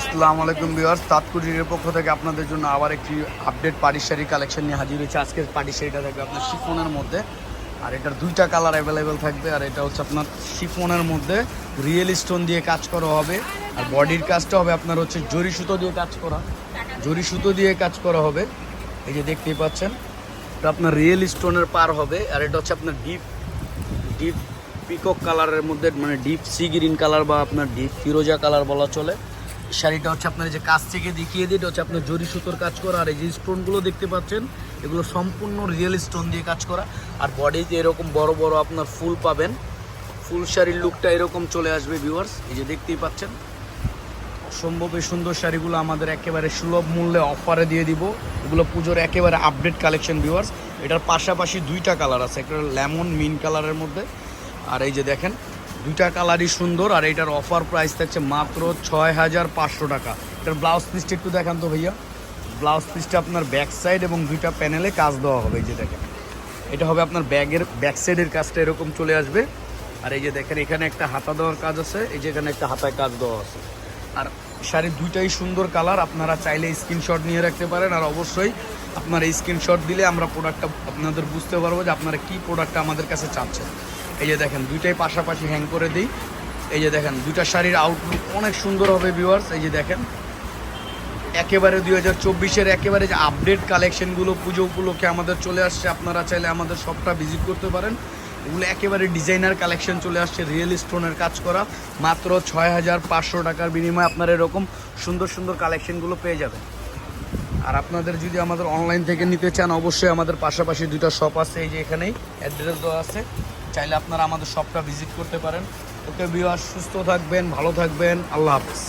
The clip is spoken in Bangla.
আসসালামু আলাইকুম ভিউয়ার্স তাৎকুরির পক্ষ থেকে আপনাদের জন্য আবার একটি আপডেট শাড়ি কালেকশন নিয়ে হাজির হয়েছে। আজকের শাড়িটা থাকবে আপনার শিফনের মধ্যে। আর এটার দুইটা কালার অ্যাভেলেবেল থাকবে, আর এটা হচ্ছে আপনার শিফনের মধ্যে রিয়েল স্টোন দিয়ে কাজ করা হবে। আর বডির কাজটা হবে আপনার হচ্ছে জরি সুতো দিয়ে কাজ করা। জরি সুতো দিয়ে কাজ করা হবে। এই যে দেখতেই পাচ্ছেন, এটা আপনার রিয়েল স্টোনের পার হবে। আর এটা হচ্ছে আপনার ডিপ ডিপ পিকক কালারের মধ্যে মানে ডিপ সি গ্রিন কালার বা আপনার ডিপ ফিরোজা কালার বলা চলে। শাড়িটা হচ্ছে আপনার যে কাছ থেকে দেখিয়ে দিই এটা হচ্ছে আপনার জরি সুতোর কাজ করা। আর এই যে স্টোনগুলো দেখতে পাচ্ছেন, এগুলো সম্পূর্ণ রিয়েল স্টোন দিয়ে কাজ করা। আর বডি বডিতে এরকম বড় বড় আপনার ফুল পাবেন। ফুল শাড়ির লুকটা এরকম চলে আসবে ভিউয়ার্স এই যে দেখতেই পাচ্ছেন। অসম্ভব এই সুন্দর শাড়িগুলো আমাদের একেবারে সুলভ মূল্যে অফারে দিয়ে দিব। এগুলো পুজোর একেবারে আপডেট কালেকশন ভিউয়ার্স এটার পাশাপাশি দুইটা কালার আছে, একটা লেমন মিন কালারের মধ্যে। আর এই যে দেখেন দুইটা কালারই সুন্দর আর এটার অফার প্রাইস থাকছে মাত্র ছয় হাজার পাঁচশো টাকা। এটার ব্লাউজ পিসটা একটু দেখান তো ভাইয়া। ব্লাউজ পিসটা আপনার ব্যাক সাইড এবং দুইটা প্যানেলে কাজ দেওয়া হবে, এই যে দেখেন। এটা হবে আপনার ব্যাগের ব্যাক সাইডের কাজটা এরকম চলে আসবে। আর এই যে দেখেন, এখানে একটা হাতা দেওয়ার কাজ আছে, এই যে এখানে একটা হাতায় কাজ দেওয়া আছে। আর শাড়ির দুইটাই সুন্দর কালার, আপনারা চাইলে স্ক্রিনশট নিয়ে রাখতে পারেন, আর অবশ্যই আপনার স্ক্রিনশট দিলে আমরা প্রোডাক্টটা আপনাদের বুঝতে পারব যে আপনারা কী প্রোডাক্টটা আমাদের কাছে চাচ্ছেন। এই যে দেখেন, দুইটাই পাশাপাশি হ্যাং করে দিই। এই যে দেখেন, দুইটা শাড়ির আউটলুক অনেক সুন্দর হবে ভিউয়ার্স এই যে দেখেন, একেবারে দুই হাজার চব্বিশের একেবারে যে আপডেট কালেকশনগুলো পুজো উপলক্ষে আমাদের চলে আসছে। আপনারা চাইলে আমাদের শপটা ভিজিট করতে পারেন। এগুলো একেবারে ডিজাইনার কালেকশন চলে আসছে রিয়েল স্টোনের কাজ করা। মাত্র ছয় হাজার পাঁচশো টাকার বিনিময়ে আপনারা এরকম সুন্দর সুন্দর কালেকশনগুলো পেয়ে যাবেন। আর আপনাদের যদি আমাদের অনলাইন থেকে নিতে চান, অবশ্যই আমাদের পাশাপাশি দুটো শপ আছে। এই যে এখানেই অ্যাড্রেস দেওয়া আছে। চাইলে আপনারা আমাদের শপটা ভিজিট করতে পারেন। ওকে বিওয়ার সুস্থ থাকবেন, ভালো থাকবেন। আল্লাহ হাফিজ।